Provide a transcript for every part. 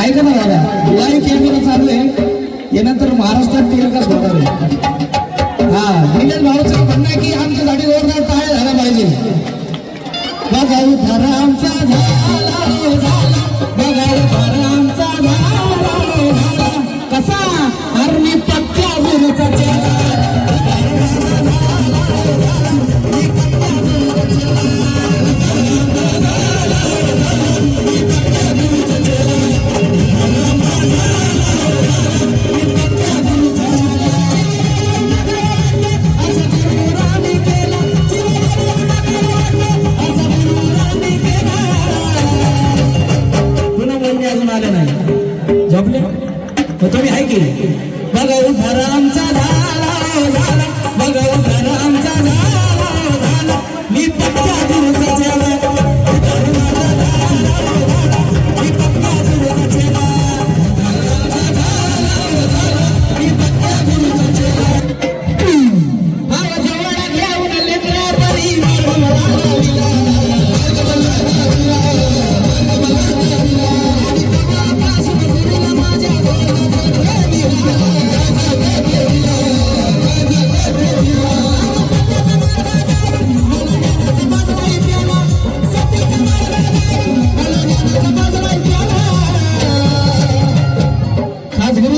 ऐका ना दादा लाईव्ह कॅमेरा चालू आहे. यानंतर महाराष्ट्रात टिळकच होणार आहे हा निलेश भाऊचं म्हणणं की आमच्यासाठी जोरदार टाळ्या झाला पाहिजे. बघाऊ धरामचा झाला. वहिनी अजून आले नाही. झोपले? हो तुम्ही आहे की बघ धरामचा झाला झाला. बघाऊ धरामचा झाला झाला.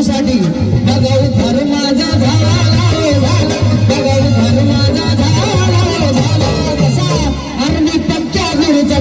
खास बघाऊ घर माझा झाला. बघाऊ घर माझा झाला. कसा अरे मी पक्क्या गुरुचा